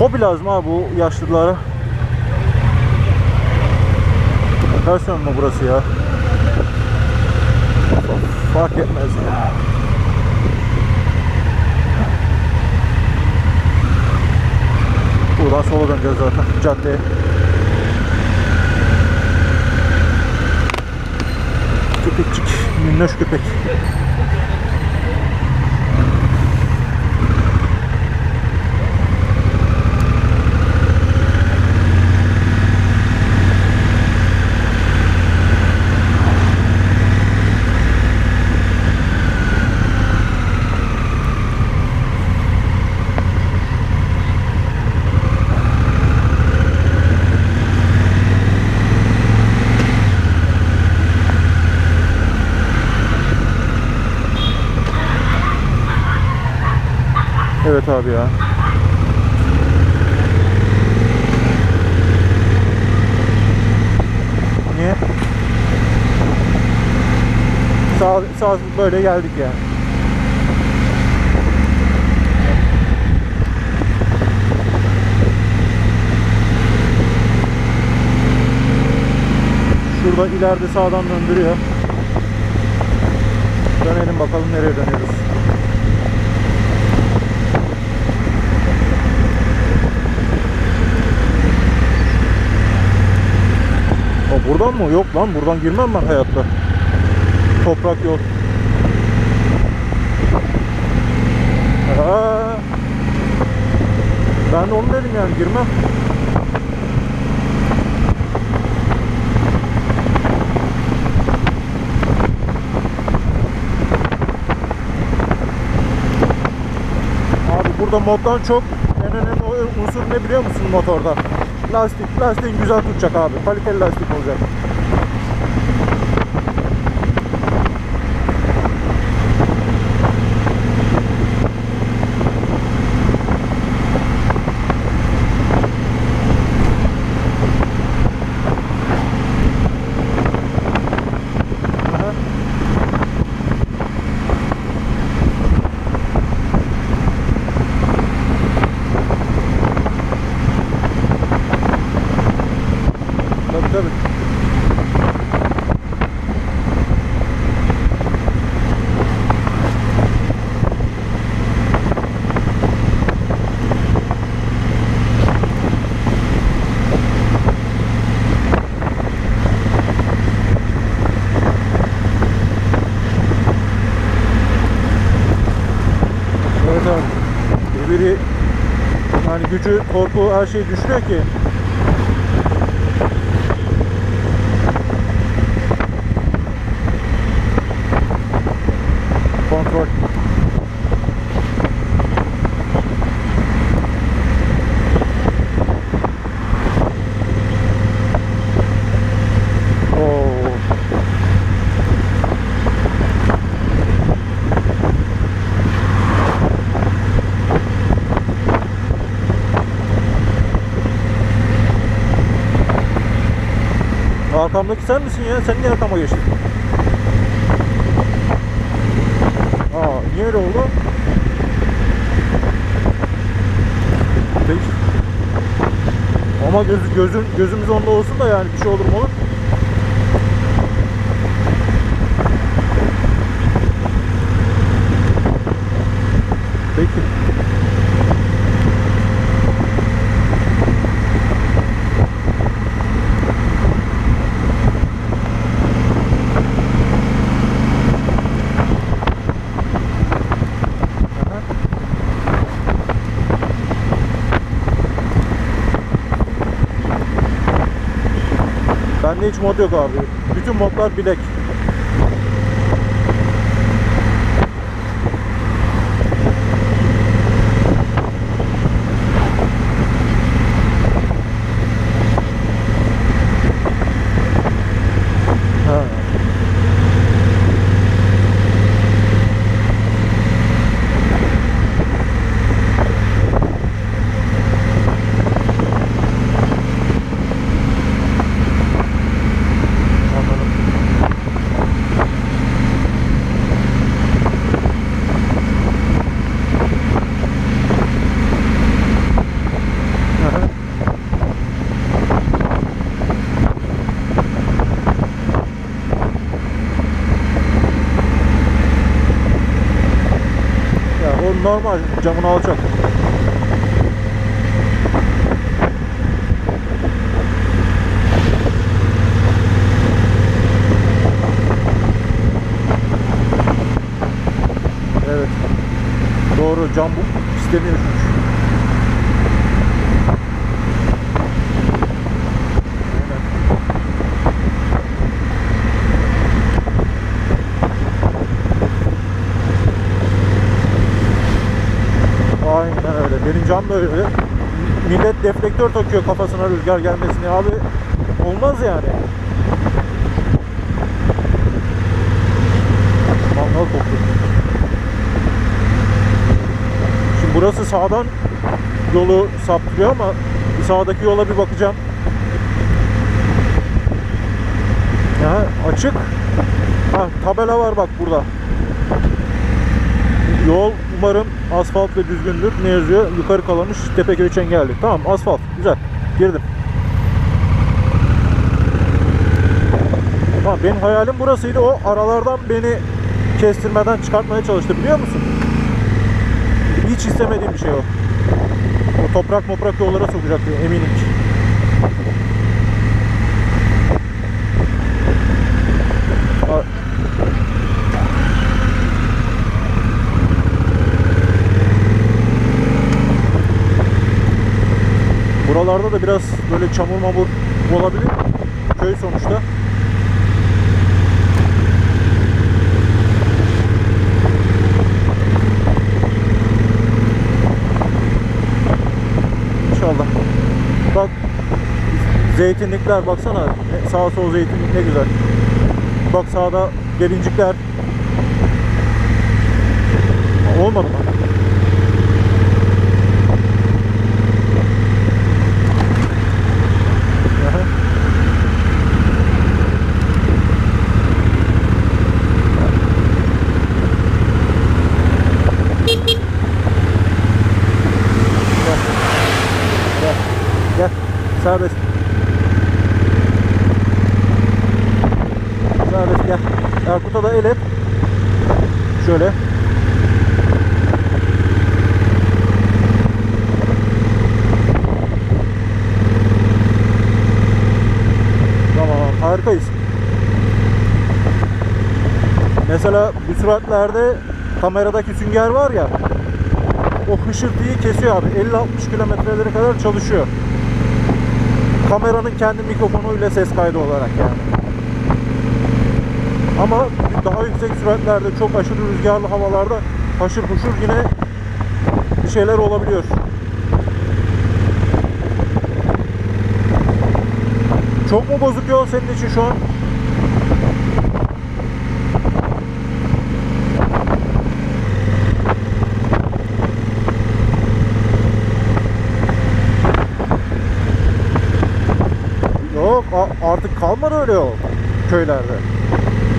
Hobi lazım abi bu yaşlılara. Versiyon mu burası ya? Fark etmez ya. Buradan sola döneceğiz zaten caddeye. Köpekçik, minnoş köpek. Evet abi ya. Niye? Sağ, sağ böyle geldik yani. Şurada ileride sağdan döndürüyor. Dönelim bakalım nereye dönüyoruz. Buradan mı? Yok lan buradan girmem ben hayatta. Toprak yol. Aa, ben de onu dedim yani girmem. Abi burada moddan çok en önemli unsur ne biliyor musun motorda? Lastik, lastiğin güzel tutacak abi. Kaliteli lastik olacak. Aha. Tabii tabii. Evet abi. Biri yani gücü, korku her şeyi düşürüyor ki kontrol. Arkamdaki sen misin ya? Sen niye arkama geçtin? Aa, niye öyle oldu? Peki. Ama göz, gözün, gözümüz onda olsun da yani bir şey olur mu olur? Peki. Aha. Bende hiç mod yok abi. Bütün modlar bilek. Ha. Anladım. Normal camını alacak. Evet. Doğru cam bu istemiyor çünkü. Aynen öyle. Benim cam da öyle. Millet deflektör takıyor kafasına rüzgar gelmesin diye. Abi olmaz yani. Mangal kokuyor. Şimdi burası sağdan yolu saptırıyor ama sağdaki yola bir bakacağım. Ya açık. Ha tabela var bak burada. Yol umarım asfalt ve düzgündür. Ne yazıyor? Yukarı kalamış Tepeköy Çengelli. Tamam asfalt. Güzel. Girdim. Tamam benim hayalim burasıydı. O aralardan beni kestirmeden çıkartmaya çalıştı biliyor musun? Hiç istemediğim bir şey o. O toprak moprak yollara sokacaktı eminim ki. Buralarda da biraz böyle çamur mamur olabilir. Köy sonuçta. İnşallah. Bak zeytinlikler baksana. Sağ sol zeytinlik ne güzel. Bak sağda gelincikler. Olmadı mı? Aha. Gel. Gel. Serbest. Serbest gel. Erkut'a da el et. Şöyle. Tamam harikayız. Mesela bu süratlerde kameradaki sünger var ya o hışırtıyı kesiyor abi. 50-60 kilometrelere kadar çalışıyor. Kameranın kendi mikrofonuyla ses kaydı olarak yani. Ama daha yüksek süratlerde çok aşırı rüzgarlı havalarda haşır huşur yine bir şeyler olabiliyor. Çok mu bozuk yol senin için şu an? Artık kalmadı öyle yol köylerde.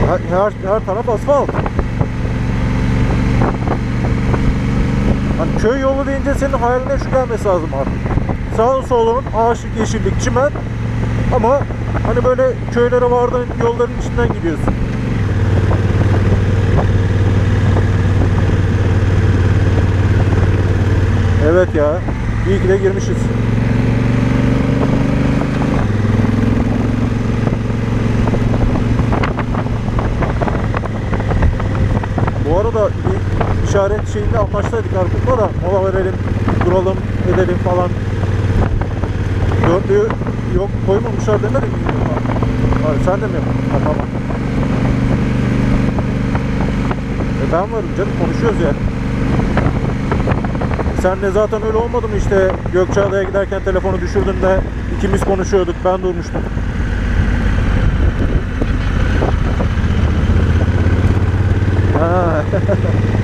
Her, her, her taraf asfalt. Hani köy yolu deyince senin hayaline şu gelmesi lazım artık. Sağın solun ağaçlık, yeşillik, çimen ama hani böyle köylere vardığın yolların içinden gidiyorsun. Evet ya. İyi ki de girmişiz. Bu arada bir işaret şeyinde anlaşsaydık Erkut'la da mola verelim, duralım, edelim falan. Dörtlüğü yok koymamışlar demedik mi? Ha, sen de mi? Ha, tamam. E ben varım canım konuşuyoruz ya. Sen de zaten öyle olmadı mı işte Gökçeada'ya giderken telefonu düşürdün de ikimiz konuşuyorduk ben durmuştum. Ha.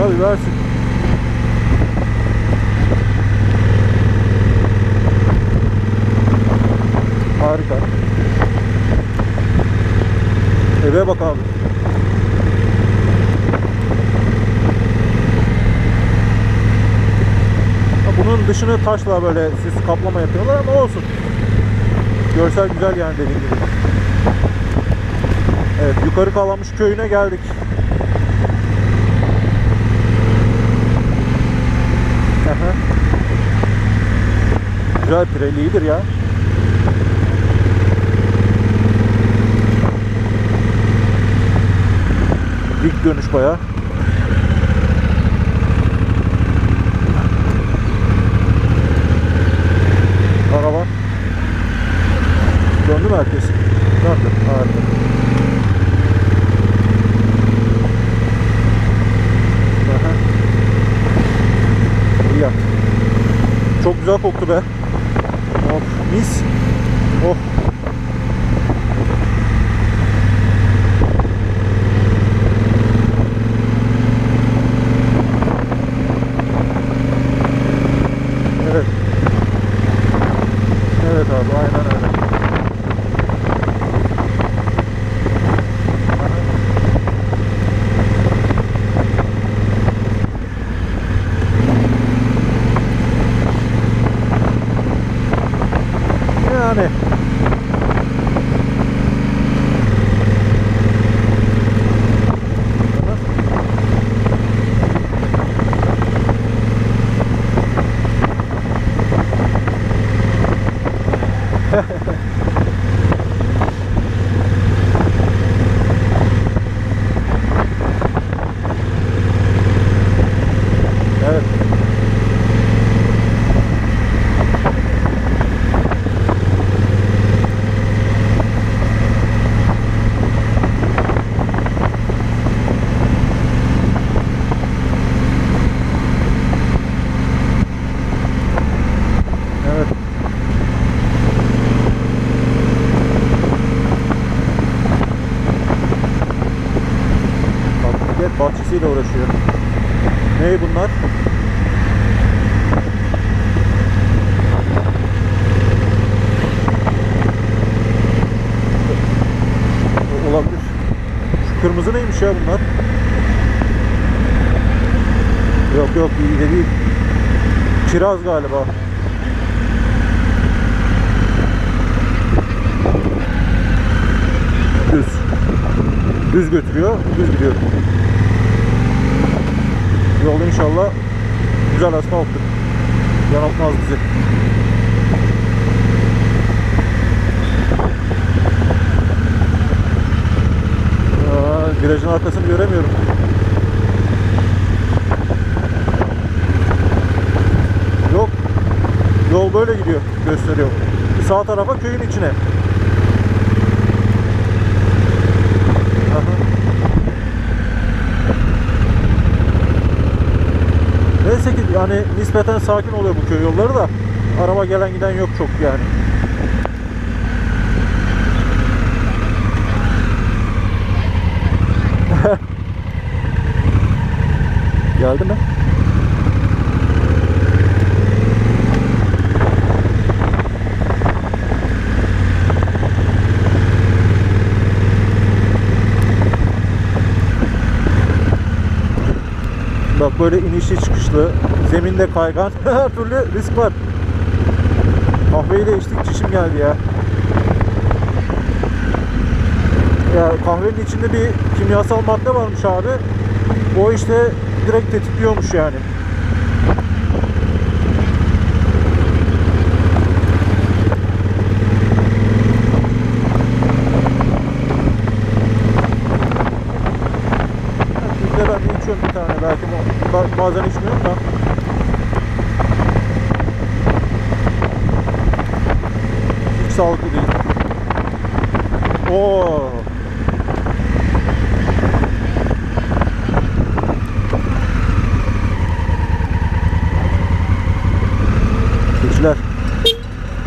Tabii versin. Harika. Eve bak abi. Ha, Bunun dış dışını taşla böyle süs kaplama yapıyorlar ama olsun. Görsel güzel yani dediğim gibi. Evet yukarı Kalamış köyüne geldik. Güzel pireli iyidir ya. Dik dönüş bayağı. Araba. Döndü mü herkes? Döndü. Harika. İyi yaptı. Çok güzel koktu be. Of mis. Oh. Evet. Evet abi aynen öyle. Yani evet. Evet. Bak millet bahçesiyle uğraşıyor. Ne bunlar? O- Olabilir. Şu kırmızı neymiş ya bunlar? Yok yok iyi de değil. Kiraz galiba. Düz. Düz götürüyor, düz gidiyor. Yol inşallah güzel asfalttır. Yanıltmaz bizi. Aa, virajın arkasını göremiyorum. Yok. Yol böyle gidiyor, gösteriyor. Sağ tarafa köyün içine. Neyse ki yani nispeten sakin oluyor bu köy yolları da araba gelen giden yok çok yani. Geldi mi? Bak böyle inişli çıkışlı, zeminde kaygan her türlü risk var. Kahveyi de içtik çişim geldi ya. Ya kahvenin içinde bir kimyasal madde varmış abi. O işte direkt tetikliyormuş yani. Bir tane belki bazen içmiyorum da. Hiç sağlıklı değil.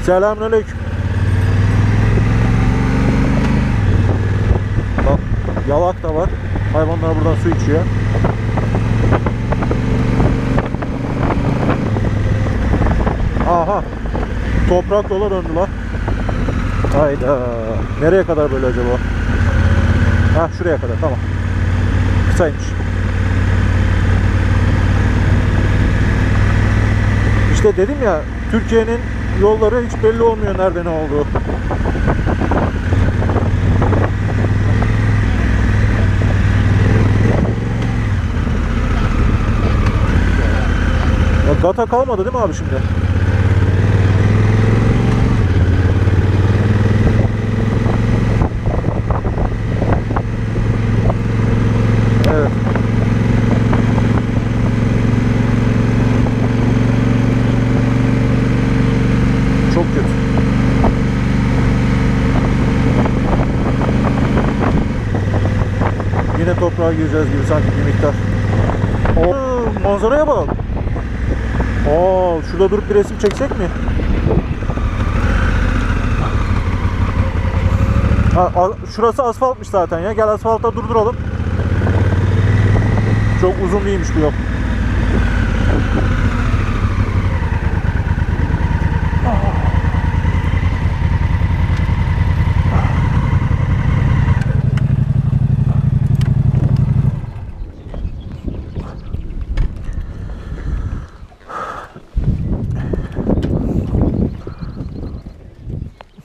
Selamünaleyküm. Bak yalak da var. Hayvanlar buradan su içiyor. Aha. Toprak yola döndü lan. Hayda. Nereye kadar böyle acaba? Ha şuraya kadar tamam. Kısaymış. İşte dedim ya Türkiye'nin yolları hiç belli olmuyor nerede ne olduğu. Ya gata kalmadı değil mi abi şimdi? Evet. Çok kötü. Yine toprağa gireceğiz gibi sanki bir miktar. Oo, manzaraya bak. Aa, şurada durup bir resim çeksek mi? Ha, şurası asfaltmış zaten ya. Gel asfalta durduralım. Çok uzun değilmiş bu yol.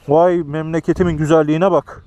Vay memleketimin güzelliğine bak.